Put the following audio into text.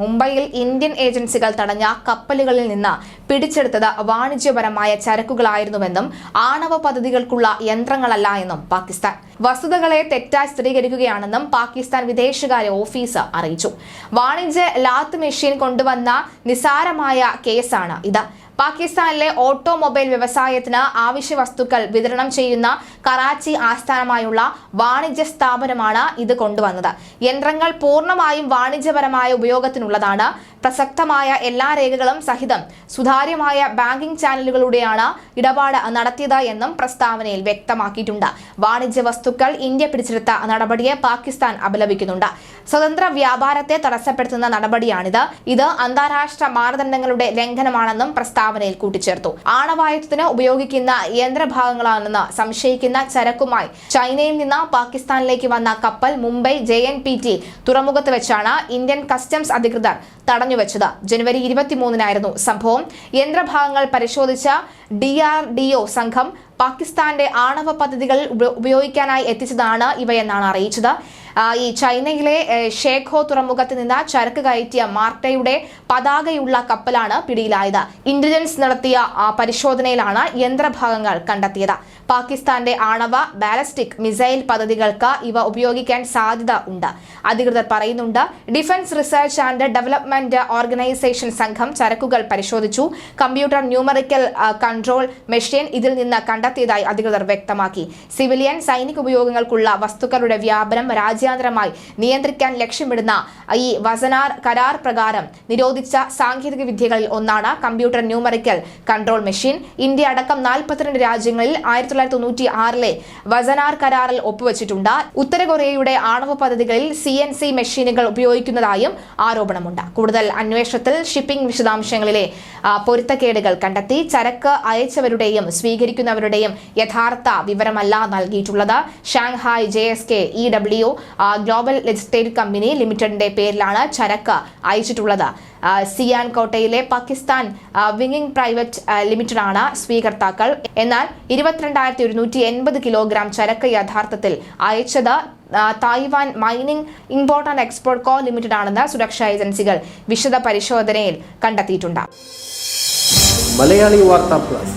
മുംബൈയിൽ ഇന്ത്യൻ ഏജൻസികൾ തടഞ്ഞ കപ്പലുകളിൽ നിന്ന് പിടിച്ചെടുത്തത് വാണിജ്യപരമായ ചരക്കുകളായിരുന്നുവെന്നും ആണവ പദ്ധതികൾക്കുള്ള യന്ത്രങ്ങളല്ല എന്നും പാകിസ്ഥാൻ. വസ്തുതകളെ തെറ്റായി സ്ഥിരീകരിക്കുകയാണെന്നും പാകിസ്ഥാൻ വിദേശകാര്യ ഓഫീസ് അറിയിച്ചു. വാണിജ്യ ലാത്ത് മെഷീൻ കൊണ്ടുവന്ന നിസാരമായ കേസാണ് ഇത്. പാകിസ്ഥാനിലെ ഓട്ടോമൊബൈൽ വ്യവസായത്തിന് ആവശ്യ വസ്തുക്കൾ വിതരണം ചെയ്യുന്ന കറാച്ചി ആസ്ഥാനമായുള്ള വാണിജ്യ സ്ഥാപനമാണ് ഇത് കൊണ്ടുവന്നത്. യന്ത്രങ്ങൾ പൂർണമായും വാണിജ്യപരമായ ഉപയോഗത്തിനുള്ളതാണ്. പ്രസക്തമായ എല്ലാ രേഖകളും സഹിതം സുതാര്യമായ ബാങ്കിംഗ് ചാനലുകളുടെയാണ് ഇടപാട് നടത്തിയത് എന്നും പ്രസ്താവനയിൽ വ്യക്തമാക്കിയിട്ടുണ്ട്. വാണിജ്യ വസ്തുക്കൾ ഇന്ത്യ പിടിച്ചെടുത്ത നടപടിയെ പാകിസ്ഥാൻ അപലപിക്കുന്നുണ്ട്. സ്വതന്ത്ര വ്യാപാരത്തെ തടസ്സപ്പെടുത്തുന്ന നടപടിയാണിത്. ഇത് അന്താരാഷ്ട്ര മാനദണ്ഡങ്ങളുടെ ലംഘനമാണെന്നും പ്രസ്താവനയിൽ കൂട്ടിച്ചേർത്തു. ആണവായുധത്തിന് ഉപയോഗിക്കുന്ന യന്ത്രഭാഗങ്ങളാണെന്ന് സംശയിക്കുന്ന ചരക്കുമായി ചൈനയിൽ നിന്ന് പാകിസ്ഥാനിലേക്ക് വന്ന കപ്പൽ Mumbai J N P T തുറമുഖത്ത് വെച്ചാണ് ഇന്ത്യൻ കസ്റ്റംസ് അധികൃതർ തടഞ്ഞുവെച്ചത് ജനുവരി ഇരുപത്തിമൂന്നിനായിരുന്നു സംഭവം. യന്ത്രഭാഗങ്ങൾ പരിശോധിച്ച ഡി സംഘം പാകിസ്ഥാന്റെ ആണവ പദ്ധതികൾ ഉപയോഗിക്കാനായി എത്തിച്ചതാണ് ഇവയെന്നാണ് അറിയിച്ചത്. ഈ ചൈനയിലെ ഷേഖോ തുറമുഖത്ത് നിന്ന് ചരക്ക് കയറ്റിയ മാർട്ടയുടെ പതാകയുള്ള കപ്പലാണ് പിടിയിലായത്. ഇന്റലിജൻസ് നടത്തിയ പരിശോധനയിലാണ് യന്ത്രഭാഗങ്ങൾ കണ്ടെത്തിയത്. പാകിസ്ഥാന്റെ ആണവ ബാലസ്റ്റിക് മിസൈൽ പദ്ധതികൾക്ക് ഇവ ഉപയോഗിക്കാൻ സാധ്യത ഉണ്ട്. അധികൃതർ പറയുന്നുണ്ട് defence research and development organisation സംഘം ചരക്കുകൾ പരിശോധിച്ചു. കമ്പ്യൂട്ടർ ന്യൂമറിക്കൽ കൺട്രോൾ മെഷീൻ ഇതിൽ നിന്ന് കണ്ടെത്തിയതായി അധികൃതർ വ്യക്തമാക്കി. സിവിലിയൻ സൈനിക ഉപയോഗങ്ങൾക്കുള്ള വസ്തുക്കളുടെ വ്യാപനം രാജ്യാന്തരമായി നിയന്ത്രിക്കാൻ ലക്ഷ്യമിടുന്ന ഈ വസനാർ കരാർ പ്രകാരം നിരോധിച്ച സാങ്കേതിക വിദ്യകളിൽ ഒന്നാണ് computer numerical control machine. India അടക്കം നാൽപ്പത്തിരണ്ട് രാജ്യങ്ങളിൽ ആയിരത്തി തൊള്ളായിരത്തി തൊണ്ണൂറ്റി ആറിലെ വസനാർ കരാറിൽ ഒപ്പുവെച്ചിട്ടുണ്ട്. ഉത്തര കൊറിയയുടെ ആണവ പദ്ധതികളിൽ സി എൻ സി മെഷീനുകൾ ഉപയോഗിക്കുന്നതായും ആരോപണമുണ്ട്. കൂടുതൽ അന്വേഷണത്തിൽ ഷിപ്പിംഗ് വിശദാംശങ്ങളിലെ പൊരുത്തക്കേടുകൾ കണ്ടെത്തി ചരക്ക് അയച്ചവരുടെയും സ്വീകരിക്കുന്നവരുടെയും യഥാർത്ഥ വിവരമല്ല നൽകിയിട്ടുള്ളത്. Shanghai J S K E W global legislative company ലിമിറ്റഡിന്റെ പേരിലാണ് ചരക്ക് അയച്ചിട്ടുള്ളത്. സിയാൻ കോട്ടയിലെ പാകിസ്ഥാൻ വിങ്ങിംഗ് പ്രൈവറ്റ് ലിമിറ്റഡ് ലിമിറ്റഡാണ് സ്വീകർത്താക്കൾ. എന്നാൽ ഇരുപത്തിരണ്ടായിരത്തി ഒരുന്നൂറ്റി എൺപത് കിലോഗ്രാം ചരക്ക് യഥാർത്ഥത്തിൽ അയച്ചത് Taiwan mining import and export co limited ആണെന്ന് സുരക്ഷാ ഏജൻസികൾ വിശദ പരിശോധനയിൽ കണ്ടെത്തിയിട്ടുണ്ട്. മലയാളി വാർത്താ plus.